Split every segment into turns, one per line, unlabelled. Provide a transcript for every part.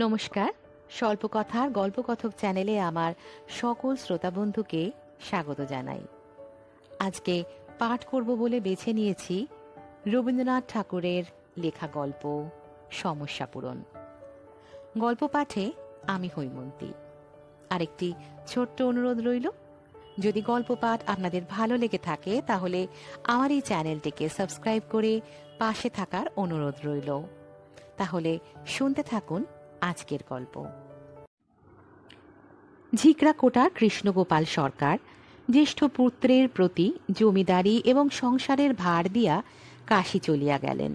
নমস্কার। স্বল্পকথার গল্পকথক চ্যানেলে আমার সকল শ্রোতা বন্ধুকে স্বাগত জানাই। আজকে পাঠ করব বলে বেছে নিয়েছি রবীন্দ্রনাথ ঠাকুরের লেখা গল্প, সমস্যা পূরণ। গল্প পাঠে আমি হৈমন্তী। আরেকটি ছোট্ট অনুরোধ রইল, যদি গল্প পাঠ আপনাদের ভালো লেগে থাকে, তাহলে আমার এই চ্যানেলটিকে সাবস্ক্রাইব করে পাশে থাকার অনুরোধ রইল। তাহলে শুনতে থাকুন আজকের গল্প। ঝিকরাকোটার কৃষ্ণগোপাল সরকার জ্যেষ্ঠ পুত্রের প্রতি জমিদারি এবং সংসারের ভার দিয়া কাশি চলিয়া গেলেন।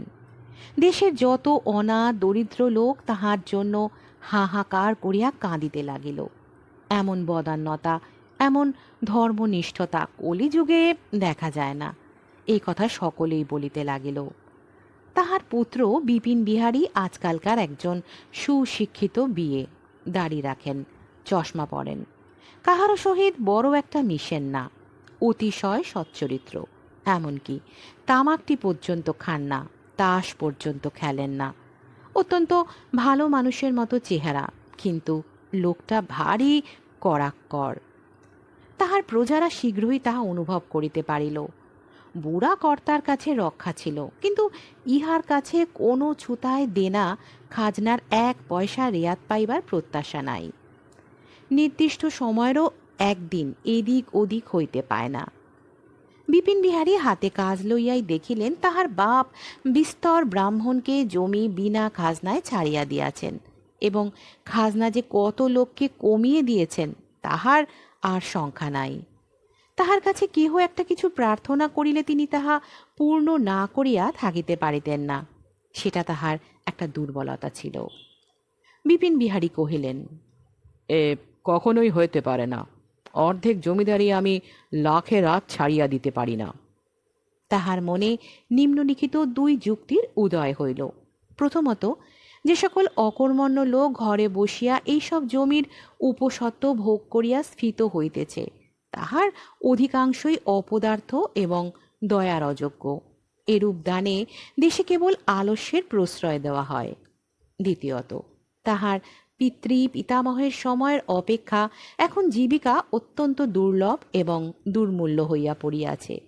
দেশের যত অনা দরিদ্র লোক তাহার জন্য হাহাকার করিয়া কাঁদিতে লাগিল। এমন বদান্যতা, এমন ধর্মনিষ্ঠতা কলিযুগে দেখা যায় না। এই কথা সকলেই বলিতে লাগিল। তাহার পুত্র বিপিন বিহারী আজকালকার একজন সুশিক্ষিত বিয়ে। দাড়ি রাখেন, চশমা পরেন। কাহারও সহিত বড় একটা মিশেন না। অতিশয় সচ্চরিত্র। এমনকি তামাকটি পর্যন্ত খান না, তাস পর্যন্ত খেলেন না। অত্যন্ত ভালো মানুষের মতো চেহারা, কিন্তু লোকটা ভারী কড়াক্কর। তাহার প্রজারা শীঘ্রই তাহা অনুভব করিতে পারিল। বুড়া কর্তার কাছে রক্ষা ছিল। কিন্তু ইহার কাছে কোনো ছুতায় দেনা, খাজনার এক পয়সা রেয়াত পাইবার প্রত্যাশা নাই। নির্দিষ্ট সময়েরও একদিন এদিক ওদিক হইতে পায় না। বিপিন বিহারী হাতে কাজ লইয়াই দেখিলেন তাহার বাপ বিস্তর ব্রাহ্মণকে জমি বিনা খাজনায় ছাড়িয়া দিয়াছেন এবং খাজনা যে কত লোককে কমিয়ে দিয়েছেন তাহার আর সংখ্যা নাই। তাহার কাছে কেহ একটা কিছু প্রার্থনা করিলে তিনি তাহা পূর্ণ না করিয়া থাকিতে পারিতেন না। সেটা তাহার একটা দুর্বলতা ছিল। বিপিন বিহারী কহিলেন
এ কখনোই হইতে পারে না। অর্ধেক জমিদারি আমি লাখে রাত ছাড়িয়া দিতে পারি না।
তাহার মনে নিম্নলিখিত দুই যুক্তির উদয় হইল। প্রথমত যে সকল অকর্মণ্য লোক ঘরে বসিয়া এইসব জমির উপসত্ত্ব ভোগ করিয়া স্ফীত হইতেছে তাহার অধিকাংশই অপদার্থ এবং দয়ার অযোগ্য। এরূপ দানে দেশে কেবল আলস্যের প্রশ্রয় দেওয়া হয়। দ্বিতীয়ত, তাহার পিতৃ পিতামহের সময়ের অপেক্ষা এখন জীবিকা অত্যন্ত দুর্লভ এবং দুর্মূল্য হইয়া পড়িয়াছে।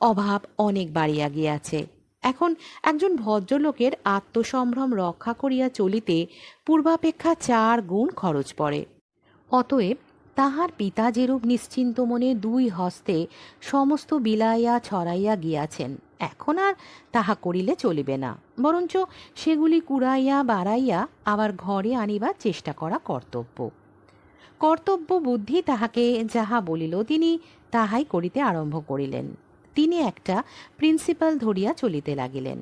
অভাব অনেক বাড়িয়া গিয়াছে। এখন একজন ভদ্রলোকের আত্মসম্ভ্রম রক্ষা করিয়া চলিতে পূর্বাপেক্ষা চার গুণ খরচ পড়ে। অতএব তাহার পিতা যেরূপ নিশ্চিন্ত মনে দুই হস্তে সমস্ত বিলাইয়া ছড়াইয়া গিয়াছেন, এখন আর তাহা করিলে চলিবে না। বরঞ্চ সেগুলি কুড়াইয়া বাড়াইয়া আবার ঘরে আনিবার চেষ্টা করা কর্তব্য। কর্তব্য বুদ্ধি তাহাকে যাহা বলিল তিনি তাহাই করিতে আরম্ভ করিলেন। তিনি একটা প্রিন্সিপাল ধরিয়া চলিতে লাগিলেন।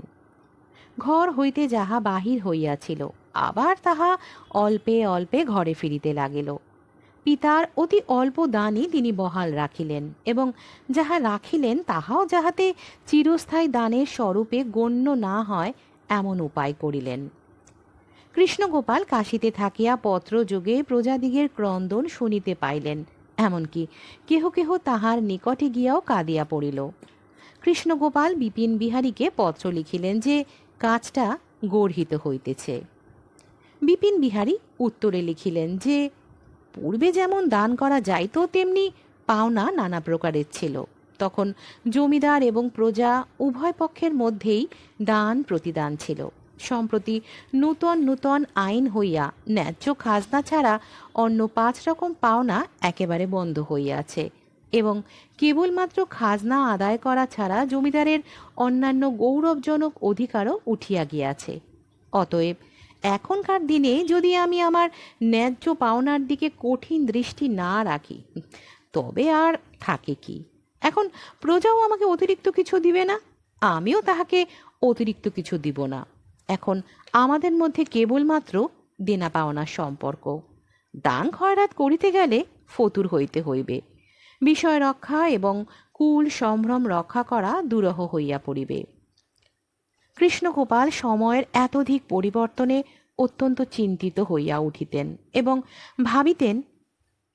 ঘর হইতে যাহা বাহির হইয়াছিল, আবার তাহা অল্পে অল্পে ঘরে ফিরিতে লাগিল। পিতার অতি অল্প দানই তিনি বহাল রাখিলেন এবং যাহা রাখিলেন তাহাও যাহাতে চিরস্থায়ী দানের স্বরূপে গণ্য না হয়, এমন উপায় করিলেন। কৃষ্ণগোপাল কাশিতে থাকিয়া পত্রযোগে প্রজাদিগের ক্রন্দন শুনিতে পাইলেন, এমনকি কেহ কেহ তাহার নিকটে গিয়াও কাঁদিয়া পড়িল। কৃষ্ণগোপাল বিপিন বিহারীকে পত্র লিখিলেন যে, কাজটা গর্হিত হইতেছে। বিপিন বিহারী উত্তরে লিখিলেন যে পূর্বে যেমন দান করা যাইত, তেমনি পাওনা নানা প্রকারের ছিল। তখন জমিদার এবং প্রজা উভয় পক্ষের মধ্যেই দান প্রতিদান ছিল। সম্প্রতি নূতন নূতন আইন হইয়া ন্যায্য খাজনা ছাড়া অন্য পাঁচ রকম পাওনা একেবারে বন্ধ হইয়াছে এবং কেবলমাত্র খাজনা আদায় করা ছাড়া জমিদারের অন্যান্য গৌরবজনক অধিকারও উঠিয়া গিয়াছে। অতএব এখনকার দিনে যদি আমি আমার ন্যায্য পাওনার দিকে কঠিন দৃষ্টি না রাখি, তবে আর থাকে কি? এখন প্রজাও আমাকে অতিরিক্ত কিছু দিবে না, আমিও তাহাকে অতিরিক্ত কিছু দিব না। এখন আমাদের মধ্যে কেবলমাত্র দেনা পাওনার সম্পর্ক। দান খয়রাত করিতে গেলে ফতুর হইতে হইবে। বিষয় রক্ষা এবং কুল সম্ভ্রম রক্ষা করা দুরহ হইয়া পড়িবে। কৃষ্ণগোপাল সময়ের এতধিক পরিবর্তনে অত্যন্ত চিন্তিত হইয়া উঠিতেন এবং ভাবিতেন,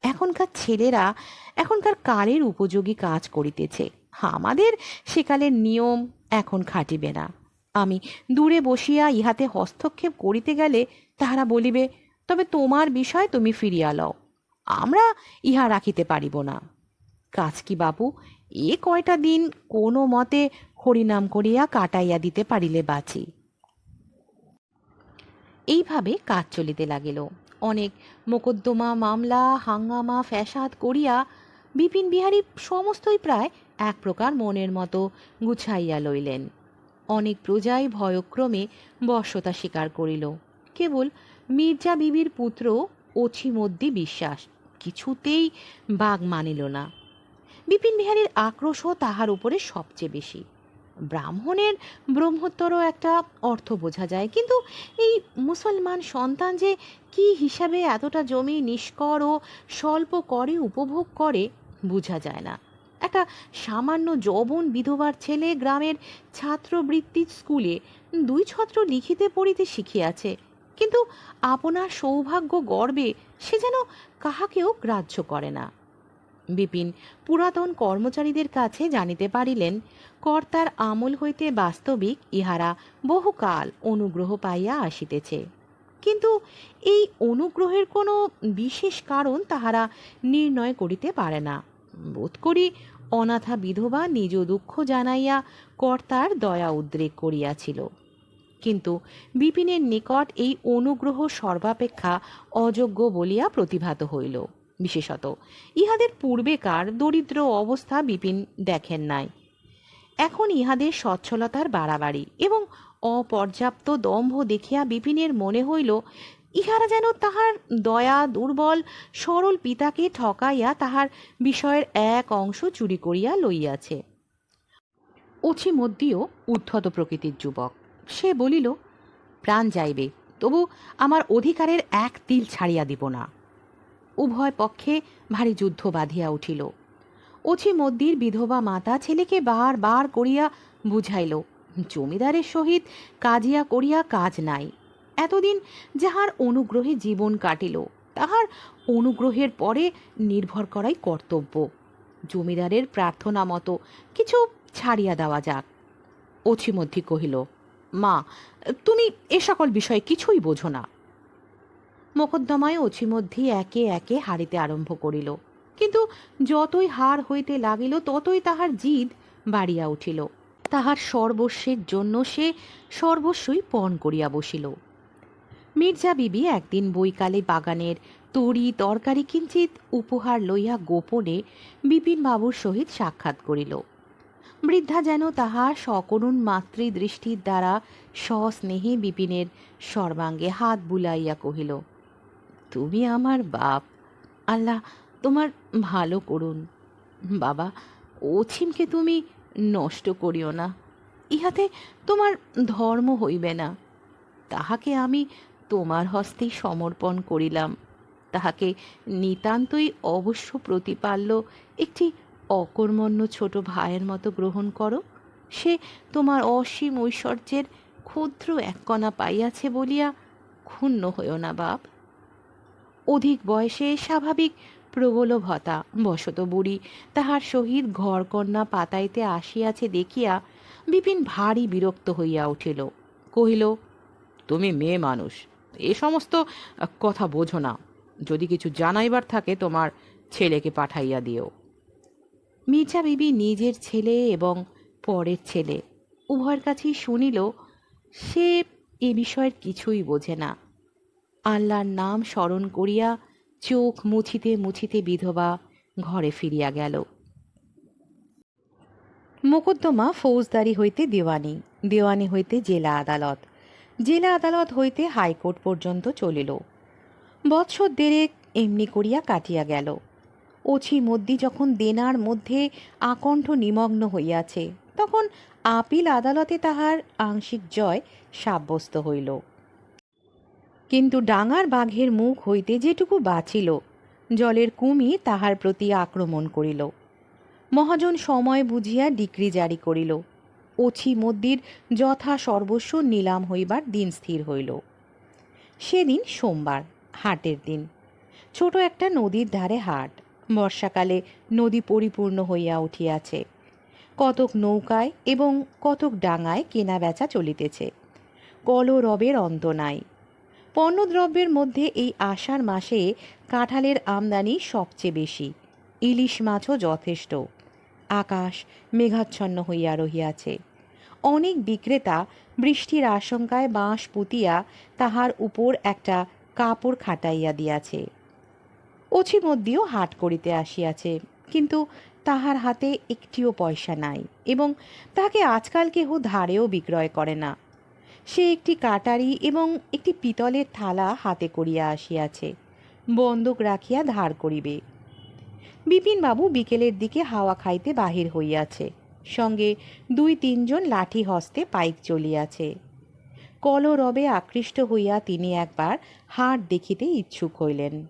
এখনকার ছেলেরা এখনকার কালের উপযোগী কাজ করিতেছে। আমাদের সেকালের নিয়ম এখন খাটিবে না। আমি দূরে বসিয়া ইহাতে হস্তক্ষেপ করিতে গেলে তাহারা বলিবে, তবে তোমার বিষয় তুমি ফিরিয়া লও। আমরা ইহা রাখিতে পারিব না। কাজ কি বাবু এ কয়টা দিন কোনো মতে হরিনাম করিয়া কাটাইয়া দিতে পারিলে বাঁচি। এইভাবে কাজ চলিতে লাগিল। অনেক মোকদ্দমা, মামলা, হাঙ্গামা, ফ্যাসাদ করিয়া বিপিন বিহারী সমস্তই প্রায় এক প্রকার মনের মতো গুছাইয়া লইলেন। অনেক প্রজাই ভয়ক্রমে বর্ষতা স্বীকার করিল। কেবল মির্জা বিবির পুত্র অছিমদ্দি বিশ্বাস কিছুতেই বাঘ মানিল না। বিপিন বিহারীর আক্রোশও তাহার উপরে সবচেয়ে বেশি। ব্রাহ্মণের ব্রহ্মোত্তরও একটা অর্থ বোঝা যায়, কিন্তু এই মুসলমান সন্তান যে কি হিসাবে এতটা জমি নিষ্কর ও স্বল্প করে উপভোগ করে, বোঝা যায় না। একটা সামান্য যৌবন বিধবার ছেলে গ্রামের ছাত্রবৃত্তির স্কুলে দুই ছত্র লিখিতে পড়িতে শিখিয়াছে, কিন্তু আপনার সৌভাগ্য গর্বে সে যেন কাহাকেও গ্রাহ্য করে না। বিপিন পুরাতন কর্মচারীদের কাছে জানিতে পারিলেন, কর্তার আমল হইতে বাস্তবিক ইহারা বহুকাল অনুগ্রহ পাইয়া আসিতেছে। কিন্তু এই অনুগ্রহের কোনো বিশেষ কারণ তাহারা নির্ণয় করিতে পারে না। বোধ করি অনাথা বিধবা নিজ দুঃখ জানাইয়া কর্তার দয়া উদ্রেক করিয়াছিল। কিন্তু বিপিনের নিকট এই অনুগ্রহ সর্বাপেক্ষা অযোগ্য বলিয়া প্রতিভাত হইল। বিশেষত। ইহাদের পূর্বেকার দরিদ্র অবস্থা বিপিন দেখেন নাই। এখন ইহাদের সচ্ছলতার বাড়াবাড়ি এবং অপর্যাপ্ত দম্ভ দেখিয়া বিপিনের মনে হইল, ইহারা যেন তাহার দয়া, দুর্বল, সরল পিতাকে ঠকাইয়া তাহার বিষয়ের এক অংশ চুরি করিয়া লইয়াছে। অছি মধ্যেও উদ্ধত প্রকৃতির যুবক। সে বলিল, প্রাণ যাইবে, তবু আমার অধিকারের এক তিল ছাড়িয়া দিব না। উভয় পক্ষে ভারী যুদ্ধ বাঁধিয়া উঠিল। অছি মদ্দির বিধবা মাতা ছেলেকে বার বার করিয়া বুঝাইল, জমিদারের সহিত কাজিয়া করিয়া কাজ নাই। এতদিন যাহার অনুগ্রহে জীবন কাটিল, তাহার অনুগ্রহের পরে নির্ভর করাই কর্তব্য। জমিদারের প্রার্থনা মতো কিছু ছাড়িয়া দেওয়া যাক। অছিমধ্যি কহিল, মা, তুমি এ সকল বিষয়ে কিছুই বোঝো না। মোকদ্দমায় অছিমধ্যি একে একে হারিতে আরম্ভ করিল। কিন্তু যতই হার হইতে লাগিল, ততই তাহার জিদ বাড়িয়া উঠিল। তাহার সর্বস্বের জন্য সে সর্বস্বই পণ করিয়া বসিল। মির্জা বিবি একদিন বৈকালে বাগানের তরি তরকারি কিঞ্চিত উপহার লইয়া গোপনে বিপিনবাবুর সহিত সাক্ষাৎ করিল। বৃদ্ধা যেন তাহা সকরুণ মাতৃদৃষ্টির দ্বারা সস্নেহে বিপিনের সর্বাঙ্গে হাত বুলাইয়া কহিল তুমি আমার বাপ। আল্লাহ, তোমার ভালো করুন। বাবা অছিমকে তুমি নষ্ট করিও না। ইহাতে তোমার ধর্ম হইবে না। তাহাকে আমি তোমার হস্তেই সমর্পণ করিলাম। তাহাকে নিতান্তই অবশ্য প্রতিপাল্য একটি অকর্মণ্য ছোট ভাইয়ের মতো গ্রহণ করো। সে তোমার অসীম ঐশ্বর্যের ক্ষুদ্র এক কণা পাইয়াছে বলিয়া ক্ষুণ্ণ হইও না, বাপ। অধিক বয়সে স্বাভাবিক প্রগলভতা বশত বুড়ি তাহার সহিত ঘরকন্যা পাতাইতে আসিয়াছে দেখিয়া বিপিন ভারী বিরক্ত হইয়া উঠিল। কহিল,
তুমি মেয়ে মানুষ, এ সমস্ত কথা বোঝো না। যদি কিছু জানাইবার থাকে তোমার ছেলেকে পাঠাইয়া দিও।
মির্জা বিবি নিজের ছেলে এবং পরের ছেলে উভয়ের কাছেই শুনিল, সে এ বিষয়ের কিছুই বোঝে না। আল্লাহর নাম স্মরণ করিয়া চোখ মুছিতে মুছিতে বিধবা ঘরে ফিরিয়া গেল। মোকদ্দমা ফৌজদারি হইতে দেওয়ানি দেওয়ানি হইতে জেলা আদালত জেলা আদালত হইতে হাইকোর্ট পর্যন্ত চলিল। বৎসর দেরেক এমনি করিয়া কাটিয়া গেল। অছি মদ্দি যখন দেনার মধ্যে আকণ্ঠ নিমগ্ন হইয়াছে, তখন আপিল আদালতে তাহার আংশিক জয় সাব্যস্ত হইল। কিন্তু ডাঙার বাঘের মুখ হইতে যেটুকু বাঁচিল, জলের কুমির তাহার প্রতি আক্রমণ করিল। মহাজন সময় বুঝিয়া ডিক্রি জারি করিল। অছি মদ্দির যথা সর্বস্ব নিলাম হইবার দিন স্থির হইল। সেদিন সোমবার, হাটের দিন। ছোট একটা নদীর ধারে হাট। বর্ষাকালে নদী পরিপূর্ণ হইয়া উঠিয়াছে। কতক নৌকায় এবং কতক ডাঙায় কেনা বেচা চলিতেছে। কলরবের অন্ত নাই। পণ্যদ্রব্যের মধ্যে এই আষাঢ় মাসে কাঁঠালের আমদানি সবচেয়ে বেশি। ইলিশ মাছও যথেষ্ট। আকাশ মেঘাচ্ছন্ন হইয়া রহিয়াছে। অনেক বিক্রেতা বৃষ্টির আশঙ্কায় বাঁশ পুতিয়া তাহার উপর একটা কাপড় খাটাইয়া দিয়াছে। ওছি মধ্যেও হাট করিতে আসিয়াছে, কিন্তু তাহার হাতে একটিও পয়সা নাই এবং তাহাকে আজকাল কেহ ধারেও বিক্রয় করে না। সে একটি কাটারি এবং একটি পিতলের থালা হাতে করিয়া আসিয়াছে। বন্দুক রাখিয়া ধার করিবে। বিপিনবাবু বিকেলের দিকে হাওয়া খাইতে বাহির হইয়াছে। সঙ্গে দুই তিনজন লাঠি হস্তে পাইক চলিয়াছে। কলরবে আকৃষ্ট হইয়া তিনি একবার হাট দেখিতে ইচ্ছুক হইলেন।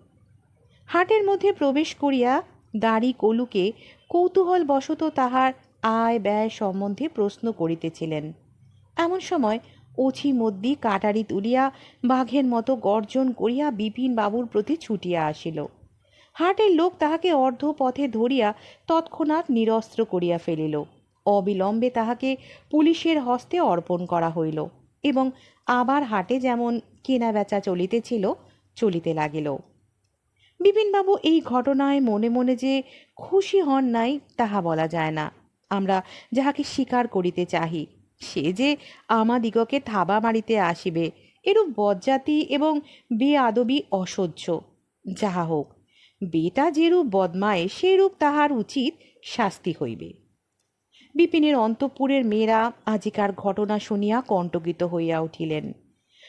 হাটের মধ্যে প্রবেশ করিয়া দাড়ি কলুকে কৌতূহল বশত তাহার আয় ব্যয় সম্বন্ধে প্রশ্ন করিতেছিলেন। এমন সময় ওছি মদ্দি কাটারি তুলিয়া বাঘের মতো গর্জন করিয়া বিপিন বাবুর প্রতি ছুটিয়া আসিল। হাটের লোক তাহাকে অর্ধ পথে ধরিয়া তৎক্ষণাৎ নিরস্ত্র করিয়া ফেলিল। অবিলম্বে তাহাকে পুলিশের হস্তে অর্পণ করা হইল এবং আবার হাটে যেমন কেনা বেচা চলিতেছিল, চলিতে লাগিল। বিপিনবাবু এই ঘটনায় মনে মনে যে খুশি হন নাই, তাহা বলা যায় না। আমরা যাহাকে স্বীকার করিতে চাহি সে যে আমাদিগকে থাবা মারিতে আসিবে, এরূপ বজ্জাতি এবং বেআদবি অসহ্য। যাহা হোক, বেটা যেরূপ বদমায়, সেরূপ তাহার উচিত শাস্তি হইবে। বিপিনের অন্তঃপুরের মেয়েরা আজিকার ঘটনা শুনিয়া কণ্টকিত হইয়া উঠিলেন।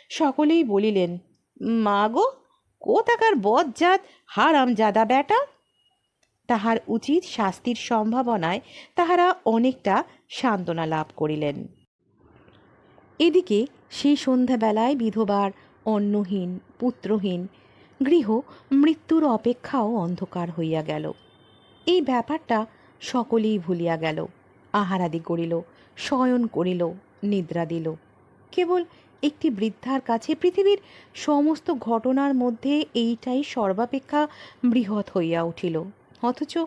সকলেই বলিলেন, মা গো, কোথাকার বজ্জাত হারাম জাদা বেটা তাহার উচিত শাস্তির সম্ভাবনায় তাহারা অনেকটা সান্ত্বনা লাভ করিলেন। এদিকে সেই সন্ধ্যাবেলায় বিধবার, অন্নহীন, পুত্রহীন, গৃহ মৃত্যুর অপেক্ষাও অন্ধকার হইয়া গেল। এই ব্যাপারটা সকলেই ভুলিয়া গেল। আহারাদি করিল, শয়ন করিল, নিদ্রা দিল। কেবল একটি বৃদ্ধার কাছে পৃথিবীর সমস্ত ঘটনার মধ্যে এইটাই সর্বাপেক্ষা বৃহৎ হইয়া উঠিল। অথচ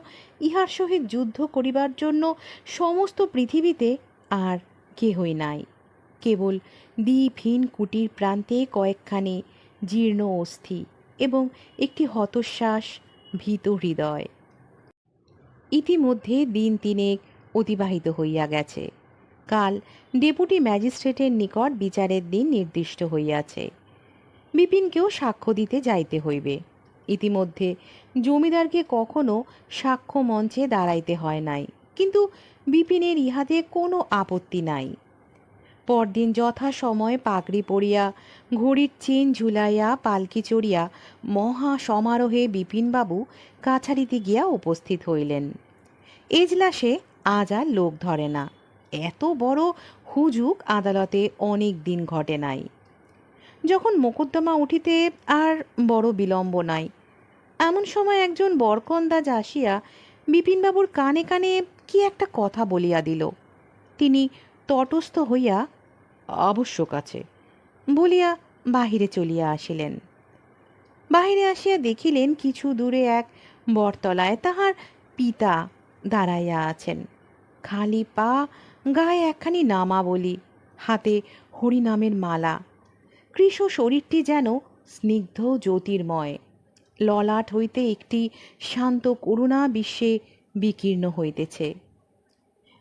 ইহার সহিত যুদ্ধ করিবার জন্য সমস্ত পৃথিবীতে আর কেহই নাই। কেবল দ্বীপহীন কুটির প্রান্তে কয়েকখানি জীর্ণ অস্থি এবং একটি হতশ্বাস ভীত হৃদয়। ইতিমধ্যে দিন তিনেক অতিবাহিত হইয়া গেছে। কাল ডেপুটি ম্যাজিস্ট্রেটের নিকট বিচারের দিন নির্দিষ্ট হইয়াছে। বিপিনকেও সাক্ষ্য দিতে যাইতে হইবে। ইতিমধ্যে। জমিদারকে কখনো সাক্ষ্য মঞ্চে দাঁড়াইতে হয় নাই। কিন্তু বিপিনের ইহাতে কোনো আপত্তি নাই। পরদিন যথা সময় পাগড়ি পরিয়া, ঘড়ির চেন ঝুলাইয়া, পালকি চড়িয়া মহা সমারোহে বিপিনবাবু কাছারিতে গিয়া উপস্থিত হইলেন। এজলাসে আজ আর লোক ধরে না। এত বড় হুজুক আদালতে অনেক দিন ঘটে নাই। যখন মোকদ্দমা উঠিতে আর বড় বিলম্ব নাই এমন সময় একজন বরকন্দাজ আসিয়া বিপিনবাবুর কানে কানে কি একটা কথা বলিয়া দিল। তিনি তটস্থ হইয়া, আবশ্যক আছে। বলিয়া বাহিরে চলিয়া আসিলেন। বাহিরে আসিয়া দেখিলেন কিছু দূরে এক বটতলায় তাহার পিতা দাঁড়াইয়া আছেন। খালি পা, গায়ে একখানি নামাবলি, হাতে হরিনামের মালা। কৃষ শরীরটি যেন স্নিগ্ধ জ্যোতির্ময়। ললাট হইতে একটি শান্ত করুণা বিশ্বে বিকীর্ণ হইতেছে।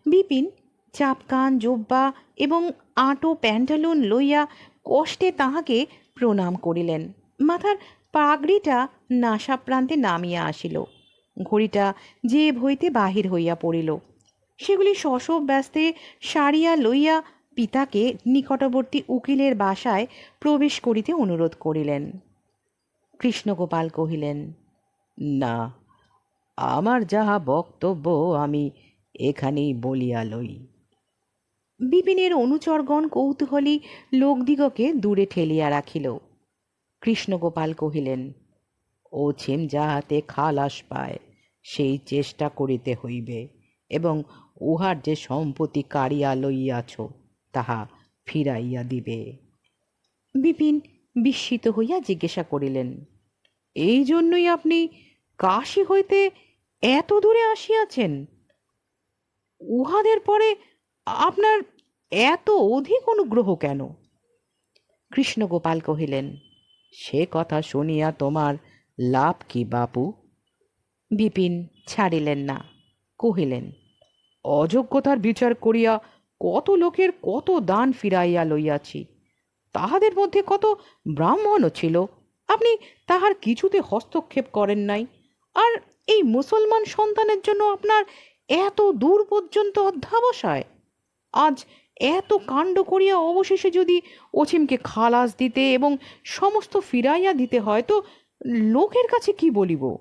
বিপিন, চাপকান, জোব্বা এবং আঁটো প্যান্টালুন লইয়া কষ্টে তাহাকে প্রণাম করিলেন। মাথার পাগড়িটা নাসা প্রান্তে নামিয়া আসিল। ঘড়িটা যে হইতে বাহির হইয়া পড়িল। সেগুলি শশব ব্যস্তে সারিয়া লইয়া পিতাকে নিকটবর্তী উকিলের বাসায় প্রবেশ করিতে অনুরোধ করিলেন। কৃষ্ণগোপাল কহিলেন,
না, আমার যাহা বক্তব্য আমি এখানেই বলিয়া লই।
বিপিনের অনুচরগণ কৌতূহলী লোকদিগকে দূরে ঠেলিয়া রাখিল। কৃষ্ণগোপাল কহিলেন,
ও ছেম যাহাতে খালাস পায়, সেই চেষ্টা করিতে হইবে, এবং উহার যে সম্পত্তি কারিয়া লইয়াছ, তাহা ফিরাইয়া দিবে।
বিপিন বিস্মিত হইয়া জিজ্ঞাসা করিলেন,
এই জন্যই আপনি কাশী হইতে এত দূরে আসিয়াছেন? উহাদের পরে আপনার এত অধিক অনুগ্রহ কেন?
কৃষ্ণগোপাল কহিলেন,
সে কথা শুনিয়া তোমার লাভ কি বাপু?
বিপিন ছাড়িলেন না, কহিলেন,
অযোগ্যতার বিচার করিয়া কত লোকের কত দান ফিরাইয়া লইয়াছি। তাহাদের মধ্যে কত ব্রাহ্মণও ছিল। আপনি তাহার কিছুতে হস্তক্ষেপ করেন নাই। আর এই মুসলমান সন্তানের জন্য আপনার এত দূর পর্যন্ত অধ্যাবসায়? আজ এত কাণ্ড করিয়া অবশেষে যদি অছিমকে খালাস দিতে এবং সমস্ত ফিরাইয়া দিতে হয়, তো লোকের কাছে কি বলিব?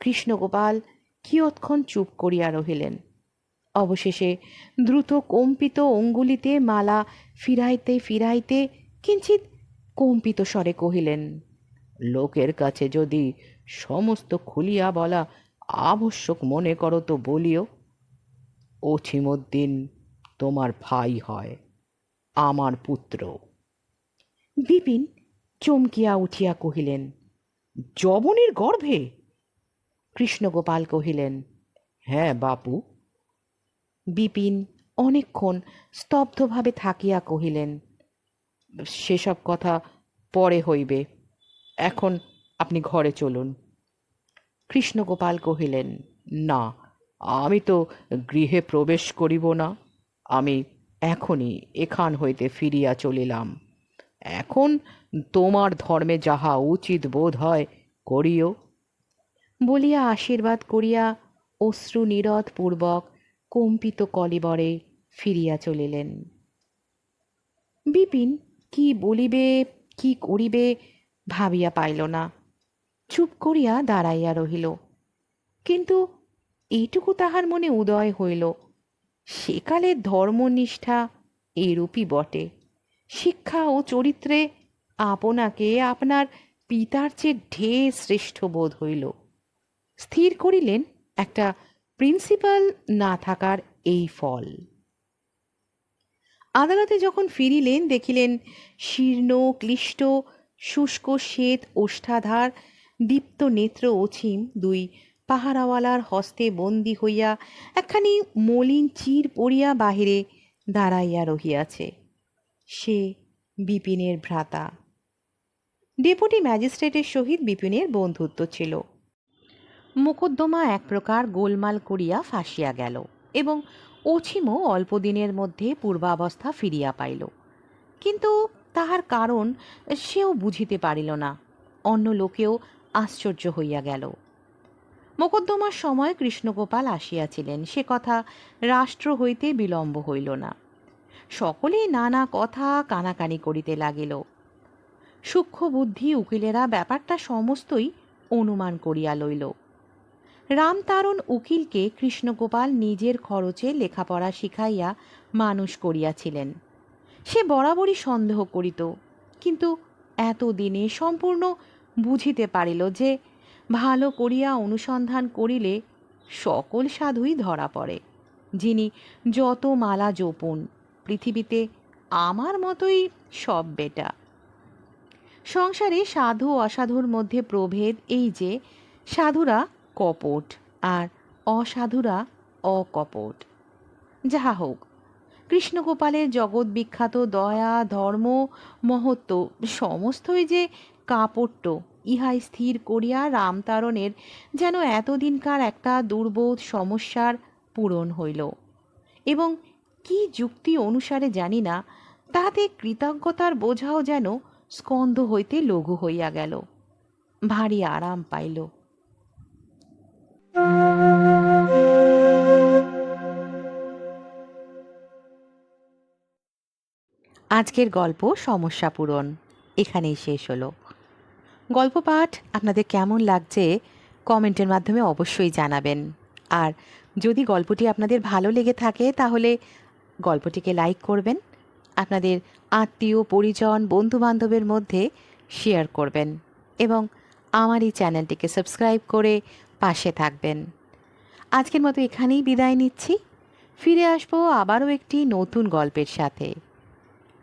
কৃষ্ণগোপাল কিয়ৎক্ষণ চুপ করিয়া রহিলেন। অবশেষে দ্রুত কম্পিত অঙ্গুলিতে মালা ফিরাইতে ফিরাইতে কিঞ্চিত কম্পিত স্বরে কহিলেন,
লোকের কাছে যদি সমস্ত খুলিয়া বলা আবশ্যক মনে করো তো বলিও। অছিমুদ্দিন, তোমার ভাই হয়, আমার পুত্র
বিপিন চমকিয়া উঠিয়া কহিলেন
জবনের গর্ভে
কৃষ্ণগোপাল কহিলেন
হ্যাঁ বাপু।
বিপিন অনেকক্ষণ স্তব্ধভাবে থাকিয়া কহিলেন,
সেসব কথা পরে হইবে। এখন আপনি ঘরে চলুন।
কৃষ্ণগোপাল কহিলেন,
না, আমি তো গৃহে প্রবেশ করিব না। আমি এখনই এখান হইতে ফিরিয়া চলিলাম। এখন তোমার ধর্মে যাহা উচিত বোধ হয় করিও।
বলিয়া আশীর্বাদ করিয়া অশ্রু নিরদ পূর্বক কম্পিত কলিবরে ফিরিয়া চলিলেন। বিপিন কি বলিবে, কি করিবে ভাবিয়া পাইল না। চুপ করিয়া দাঁড়াইয়া রহিল। কিন্তু এইটুকু তাহার মনে উদয় হইল সেকালের ধর্মনিষ্ঠা এরূপই বটে। শিক্ষা ও চরিত্রে আপনাকে আপনার পিতার চেয়ে ঢের শ্রেষ্ঠ বোধ হইল। স্থির করিলেন একটা প্রিন্সিপাল না থাকার এই ফল। আদালতে যখন ফিরিলেন, দেখিলেন শীর্ণ, ক্লিষ্ট, শুষ্ক শ্বেত, ওষ্ঠাধার, দীপ্ত নেত্র অছিম দুই পাহারাওয়ালার হস্তে বন্দি হইয়া একখানি মলিন চির পড়িয়া বাহিরে দাঁড়াইয়া রহিয়াছে। সে বিপিনের ভ্রাতা। ডেপুটি ম্যাজিস্ট্রেটের সহিত বিপিনের বন্ধুত্ব ছিল। মোকদ্দমা এক প্রকার গোলমাল করিয়া ফাঁসিয়া গেল এবং অছিমও অল্পদিনের মধ্যে পূর্বাবস্থা ফিরিয়া পাইল। কিন্তু তাহার কারণ সেও বুঝিতে পারিল না, অন্য লোকেও আশ্চর্য হইয়া গেল। মোকদ্দমার সময় কৃষ্ণগোপাল আসিয়াছিলেন, সে কথা রাষ্ট্র হইতে বিলম্ব হইল না। সকলেই নানা কথা কানাকানি করিতে লাগিল। সূক্ষ্ম বুদ্ধি উকিলেরা ব্যাপারটা সমস্তই অনুমান করিয়া লইল। রামতারণ উকিলকে কৃষ্ণগোপাল নিজের খরচে লেখাপড়া শিখাইয়া মানুষ করিয়াছিলেন। সে বরাবরই সন্দেহ করিত, কিন্তু এতদিনে সম্পূর্ণ বুঝিতে পারিল যে ভালো করিয়া অনুসন্ধান করিলে সকল সাধুই ধরা পড়ে, যিনি যত মালা জোপন, পৃথিবীতে আমার মতোই সব বেটা। সংসারে সাধু অসাধুর মধ্যে প্রভেদ এই যে, সাধুরা কপট, আর অসাধুরা অকপট। যাহা হোক, কৃষ্ণগোপালের জগৎ বিখ্যাত দয়া, ধর্ম, মহত্ব সমস্তই যে কাপট্য, ইহাই স্থির করিয়া রামতারণের যেন এতদিনকার একটা দুর্বোধ সমস্যার পূরণ হইল। এবং কি যুক্তি অনুসারে জানি না, তাহাতে কৃতজ্ঞতার বোঝাও যেন স্কন্ধ হইতে লঘু হইয়া গেল। ভারী আরাম পাইল। আজকের গল্প সমস্যা পূরণ। এখানেই শেষ হলো। গল্প পাঠ আপনাদের কেমন লাগছে কমেন্টের মাধ্যমে অবশ্যই জানাবেন। আর যদি গল্পটি আপনাদের ভালো লেগে থাকে তাহলে গল্পটিকে লাইক করবেন, আপনাদের আত্মীয়, পরিজন, বন্ধুবান্ধবের মধ্যে শেয়ার করবেন এবং আমার এই চ্যানেলটিকে সাবস্ক্রাইব করে পাশে থাকবেন। আজকের মতো এখানেই বিদায় নিচ্ছি। ফিরে আসব আবারও একটি নতুন গল্পের সাথে।